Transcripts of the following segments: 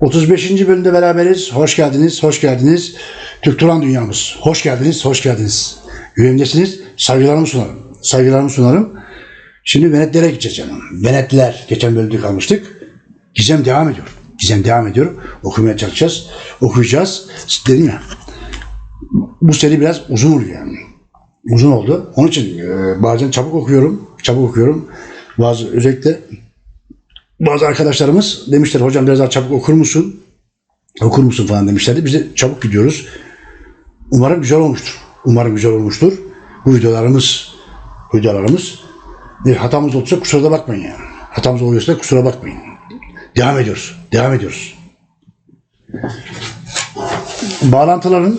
35. bölümde beraberiz. Hoş geldiniz, hoş geldiniz. Türk Turan Dünyamız. Hoş geldiniz, hoş geldiniz. Yüreğimdesiniz. Saygılarımı sunarım. Saygılarımı sunarım. Şimdi Venetlere gideceğiz canım. Venetler. Geçen bölümde kalmıştık. Gizem devam ediyor. Gizem devam ediyor. Okumaya çalışacağız. Okuyacağız. Dedim ya. Bu seri biraz uzun oluyor yani. Uzun oldu. Onun için e, bazen çabuk okuyorum. Çabuk okuyorum. Bazı özellikle bazı arkadaşlarımız demişler hocam biraz daha çabuk okur musun? Okur musun falan demişlerdi. Biz de çabuk gidiyoruz. Umarım güzel olmuştur. Umarım güzel olmuştur. Bu videolarımız videolarımız bir hatamız olursa kusura da bakmayın yani. Hatamız oluyorsa kusura bakmayın. Devam ediyoruz. Devam ediyoruz. Bağlantıların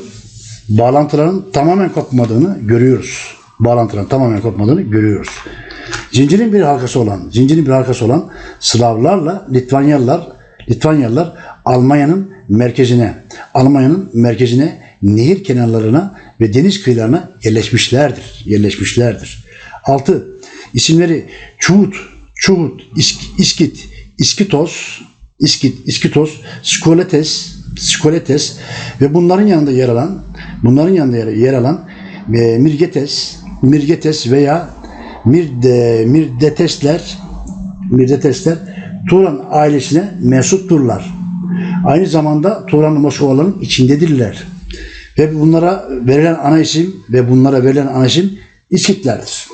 bağlantıların tamamen kopmadığını görüyoruz. Bağlantıların tamamen kopmadığını görüyoruz. Zincirin bir halkası olan, zincirin bir halkası olan Slavlarla Litvanyalılar, Litvanyalılar Almanya'nın merkezine, Almanya'nın merkezine, nehir kenarlarına ve deniz kıyılarına yerleşmişlerdir. Yerleşmişlerdir. 6. İsimleri Çuğut, Çuğut, İsk- İskit, İskitos, İskit, İskitos, Skoletes, Skoletes ve bunların yanında yer alan, bunların yanında yer alan e, Mirgetes, Mirgetes veya Mirde, Mirdetesler, Mirdetesler Turan ailesine mensupturlar. Aynı zamanda Turanlı Moskovaların içindedirler. Ve bunlara verilen ana isim ve bunlara verilen ana isim İskitlerdir.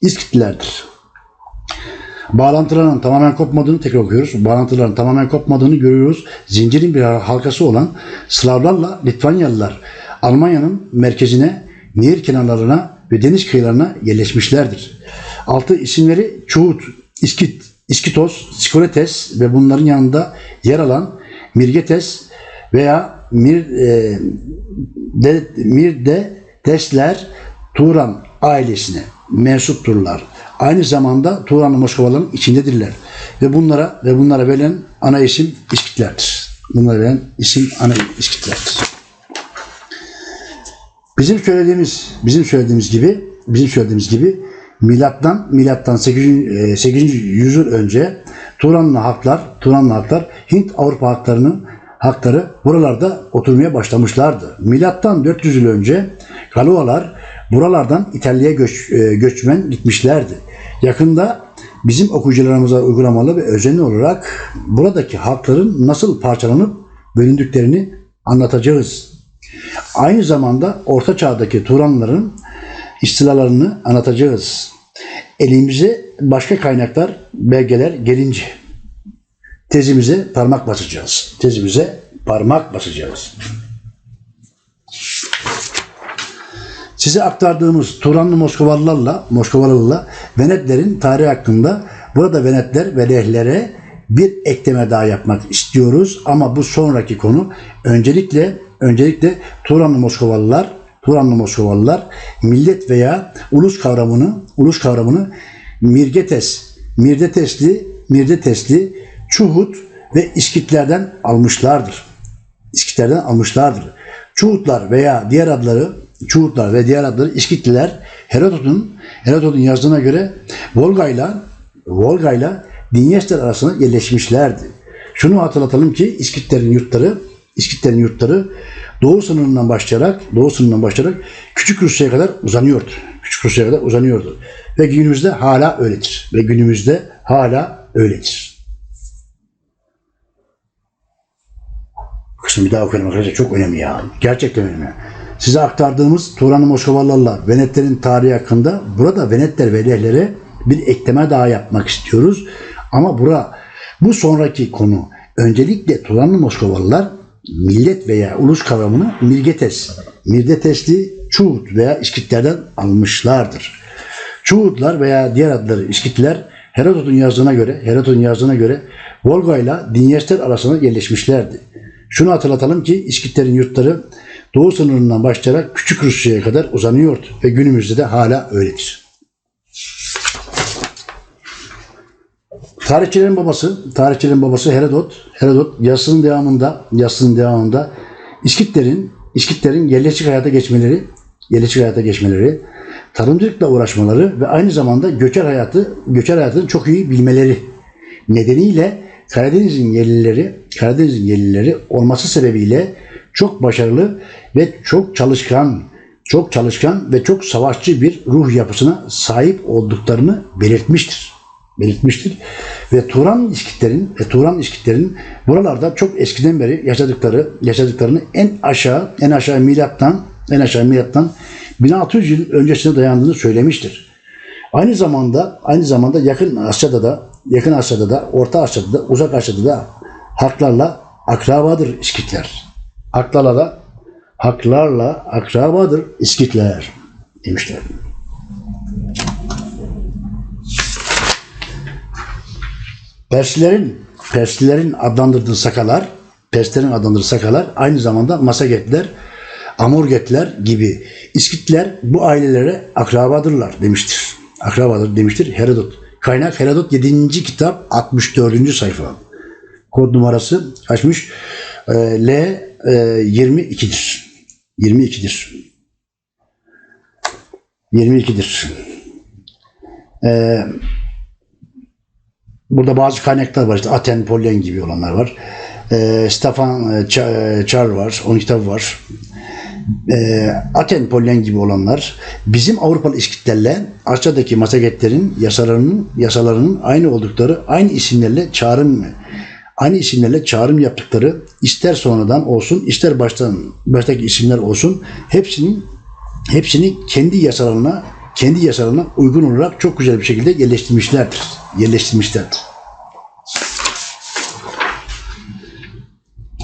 İskitlerdir. Bağlantıların tamamen kopmadığını tekrar okuyoruz. Bağlantıların tamamen kopmadığını görüyoruz. Zincirin bir halkası olan Slavlarla Litvanyalılar Almanya'nın merkezine, nehir kenarlarına ve deniz kıyılarına yerleşmişlerdir. Altı isimleri Çuğut, İskit, İskitos, Skoletes ve bunların yanında yer alan Mirgetes veya Mir, e, de, Mirdetesler Turan ailesine mensupturlar. Aynı zamanda Turanlı Moskovaların içindedirler. Ve bunlara ve bunlara verilen ana isim İskitlerdir. Bunlara verilen isim ana İskitlerdir. Bizim söylediğimiz bizim söylediğimiz gibi bizim söylediğimiz gibi milattan milattan 8. e, 8. yüzyıl önce Turanlı halklar Turanlı halklar Hint Avrupa halklarının hakları buralarda oturmaya başlamışlardı. Milattan 400 yıl önce Galualar buralardan İtalya'ya göç, e, göçmen gitmişlerdi. Yakında bizim okuyucularımıza uygulamalı ve özenli olarak buradaki halkların nasıl parçalanıp bölündüklerini anlatacağız. Aynı zamanda Orta Çağ'daki Turanların istilalarını anlatacağız. Elimize başka kaynaklar, belgeler gelince tezimize parmak basacağız. Tezimize parmak basacağız. Size aktardığımız Turanlı Moskovalılarla, Moskovalılarla Venetlerin tarihi hakkında burada Venetler ve Lehlere bir ekleme daha yapmak istiyoruz ama bu sonraki konu öncelikle öncelikle Turanlı Moskovalılar Turanlı Moskovalılar millet veya ulus kavramını ulus kavramını Mirgetes, Mirdetesli, Mirdetesli, Çuhut ve İskitlerden almışlardır. İskitlerden almışlardır. Çuhutlar veya diğer adları Çuhutlar ve diğer adları İskitliler Herodot'un Herodot'un yazdığına göre Volga'yla Volga'yla Dinyester arasında yerleşmişlerdi. Şunu hatırlatalım ki İskitlerin yurtları İskitlerin yurtları doğu sınırından başlayarak doğu sınırından başlayarak Küçük Rusya'ya kadar uzanıyordu. Küçük Rusya'ya kadar uzanıyordu. Ve günümüzde hala öyledir. Ve günümüzde hala öyledir. Bu kısmı bir daha okuyalım arkadaşlar. Çok önemli ya. Gerçekten önemli. Size aktardığımız Turanlı Moskovalılarla Venetlerin tarihi hakkında burada Venetler ve Lehlere bir ekleme daha yapmak istiyoruz. Ama bura bu sonraki konu öncelikle Turanlı Moskovalılar millet veya ulus kavramını Mirgetes, Mirdetesli Çuğut veya İskitlerden almışlardır. Çuğutlar veya diğer adları İskitler Herodot'un yazdığına göre Herodot'un yazdığına göre Volga ile Dinyester arasında yerleşmişlerdi. Şunu hatırlatalım ki İskitlerin yurtları doğu sınırından başlayarak Küçük Rusya'ya kadar uzanıyordu ve günümüzde de hala öyledir. Tarihçilerin babası, tarihçilerin babası Herodot, Herodot yazısının devamında, yazısının devamında İskitlerin, İskitlerin yerleşik hayata geçmeleri, yerleşik hayata geçmeleri, tarımcılıkla uğraşmaları ve aynı zamanda göçer hayatı, göçer hayatını çok iyi bilmeleri nedeniyle Karadeniz'in yerlileri, Karadeniz'in yerlileri olması sebebiyle çok başarılı ve çok çalışkan, çok çalışkan ve çok savaşçı bir ruh yapısına sahip olduklarını belirtmiştir. Belirtmiştir. Ve Turan İskitlerin ve Turan İskitlerin buralarda çok eskiden beri yaşadıkları yaşadıklarını en aşağı en aşağı milattan en aşağı milattan 1600 yıl öncesine dayandığını söylemiştir. Aynı zamanda aynı zamanda yakın Asya'da da yakın Asya'da da Orta Asya'da da Uzak Asya'da da haklarla akrabadır İskitler. Haklarla da haklarla akrabadır İskitler demişler. Perslilerin Perslilerin adlandırdığı sakalar, Perslerin adlandırdığı sakalar aynı zamanda Masagetler, Amurgetler gibi İskitler bu ailelere akrabadırlar demiştir. Akrabadır demiştir Herodot. Kaynak Herodot 7. kitap 64. sayfa. Kod numarası kaçmış? Ee, L e, 22'dir. 22'dir. 22'dir. Ee, burada bazı kaynaklar var. İşte Aten, Polyen gibi olanlar var. Ee, Stefan e, Ç- e, Charles var. Onun kitabı var. Ee, Aten, Polyen gibi olanlar bizim Avrupalı İskitlerle aşağıdaki Masagetlerin yasalarının yasalarının aynı oldukları aynı isimlerle çağrım aynı isimlerle çağrım yaptıkları ister sonradan olsun ister baştan baştaki isimler olsun hepsinin hepsini kendi yasalarına kendi yasalarına uygun olarak çok güzel bir şekilde yerleştirmişlerdir. Yerleştirmişlerdir.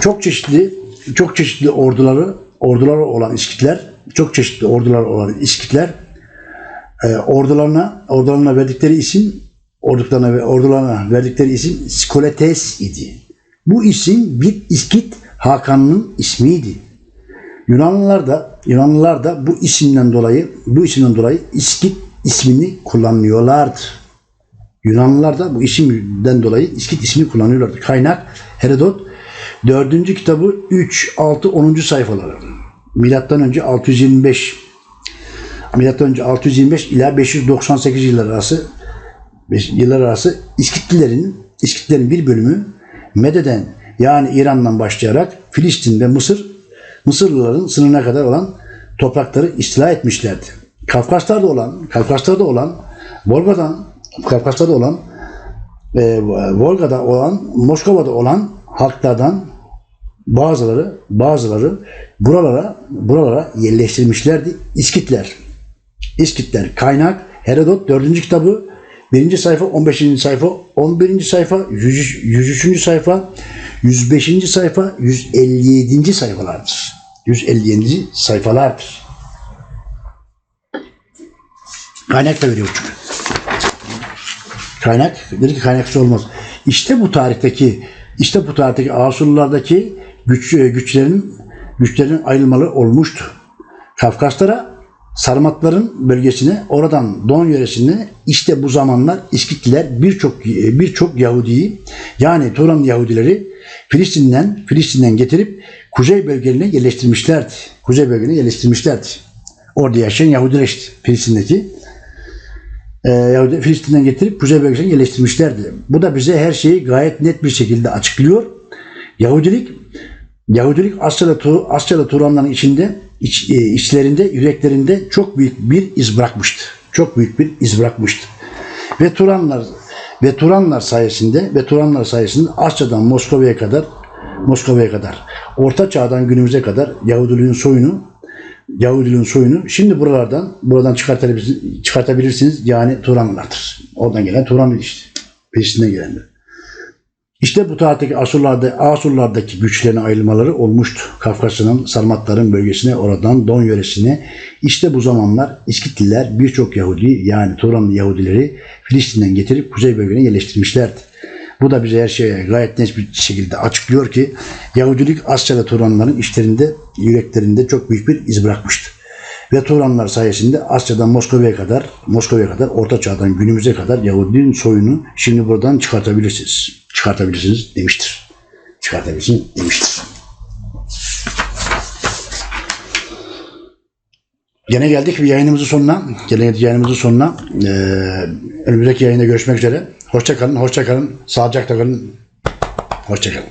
Çok çeşitli çok çeşitli orduları orduları olan İskitler, çok çeşitli ordular olan İskitler e, ordularına ordularına verdikleri isim ordularına ve ordularına verdikleri isim Skoletes idi. Bu isim bir İskit Hakan'ın ismiydi. Yunanlılar da Yunanlılar da bu isimden dolayı bu isimden dolayı İskit ismini kullanıyorlardı. Yunanlılar da bu isimden dolayı İskit ismini kullanıyorlardı. Kaynak Herodot 4. kitabı 3, 6, 10. sayfaları. Milattan önce 625 Milattan önce 625 ila 598 yıllar arası yıllar arası İskitlilerin İskitlerin bir bölümü Mede'den yani İran'dan başlayarak Filistin ve Mısır Mısırlıların sınırına kadar olan toprakları istila etmişlerdi. Kafkaslar'da olan Kafkaslar'da olan Volga'dan Kafkaslar'da olan e, Volga'da olan Moskova'da olan halklardan bazıları bazıları buralara buralara yerleştirilmişlerdi İskitler. İskitler kaynak Herodot 4. kitabı 1. sayfa 15. sayfa 11. sayfa 100, 103. sayfa 105. sayfa 157. sayfalardır. 157. sayfalardır. Kaynak da veriyor çünkü. Kaynak dedi ki kaynaksız olmaz. İşte bu tarihteki işte bu tarihteki Asurlulardaki güç, güçlerin güçlerin ayrılmaları olmuştu. Kafkaslara Sarmatların bölgesine, oradan Don yöresine işte bu zamanlar İskitliler birçok birçok Yahudiyi yani Turan Yahudileri Filistin'den Filistin'den getirip kuzey bölgelerine yerleştirmişlerdi. Kuzey bölgelerine yerleştirmişlerdi. Orada yaşayan Yahudiler Filistin'deki e, Yahudi Filistin'den getirip kuzey bölgesine yerleştirmişlerdi. Bu da bize her şeyi gayet net bir şekilde açıklıyor. Yahudilik Yahudilik Asyalı, Tu- Asyalı Turanların içinde iç, e, içlerinde, yüreklerinde çok büyük bir iz bırakmıştı. Çok büyük bir iz bırakmıştı. Ve Turanlar ve Turanlar sayesinde ve Turanlar sayesinde Asya'dan Moskova'ya kadar Moskova'ya kadar Orta Çağ'dan günümüze kadar Yahudiliğin soyunu Yahudiliğin soyunu şimdi buralardan buradan çıkartabilirsiniz, çıkartabilirsiniz. Yani Turanlardır. Oradan gelen Turan işte. Filistin'den gelenler. İşte bu tarihteki Asurlarda, Asurlardaki güçlerin ayrılmaları olmuştu. Kafkasya'nın Sarmatların bölgesine, oradan Don yöresine. İşte bu zamanlar İskitliler birçok Yahudi yani Turanlı Yahudileri Filistin'den getirip kuzey bölgene yerleştirmişlerdi. Bu da bize her şeye gayet net bir şekilde açıklıyor ki Yahudilik Asyalı Turanların işlerinde, yüreklerinde çok büyük bir iz bırakmıştı. Ve Turanlar sayesinde Asya'dan Moskova'ya kadar, Moskova'ya kadar, Orta Çağ'dan günümüze kadar Yahudinin soyunu şimdi buradan çıkartabilirsiniz. Çıkartabilirsiniz demiştir. Çıkartabilirsiniz demiştir. Gene geldik bir yayınımızın sonuna. Gene yayınımızın sonuna. Ee, önümüzdeki yayında görüşmek üzere. Hoşça kalın, hoşça kalın. Sağlıcakla kalın. Hoşçakalın.